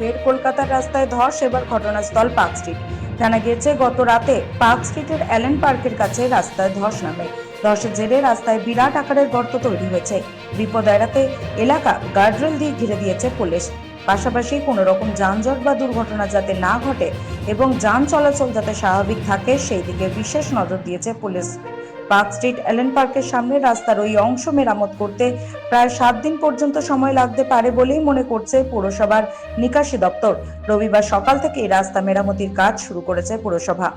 ফের কলকাতার রাস্তায় ধস, এবার ঘটনাস্থল পার্ক স্ট্রিট। জানা গিয়েছে, গত রাতে পার্ক স্ট্রিটের অ্যালেন পার্কের কাছে রাস্তায় ধস নামে। ধসের জেরে রাস্তায় বিরাট আকারের গর্ত তৈরি হয়েছে। বিপদ এড়াতে এলাকা গার্ডরেল দিয়ে ঘিরে দিয়েছে পুলিশ। পাশাপাশি কোনো রকম যানজট বা দুর্ঘটনা যাতে না ঘটে এবং যান চলাচল যাতে স্বাভাবিক থাকে, সেই দিকে বিশেষ নজর দিয়েছে পুলিশ। পার্ক স্ট্রিট এলেন পার্কের সামনে রাস্তার ওই অংশ মেরামত করতে প্রায় সাত দিন পর্যন্ত সময় লাগতে পারে বলেই মনে করছে পুরসভার নিকাশি দপ্তর। রবিবার সকাল থেকে রাস্তা মেরামতির কাজ শুরু করেছে পুরসভা।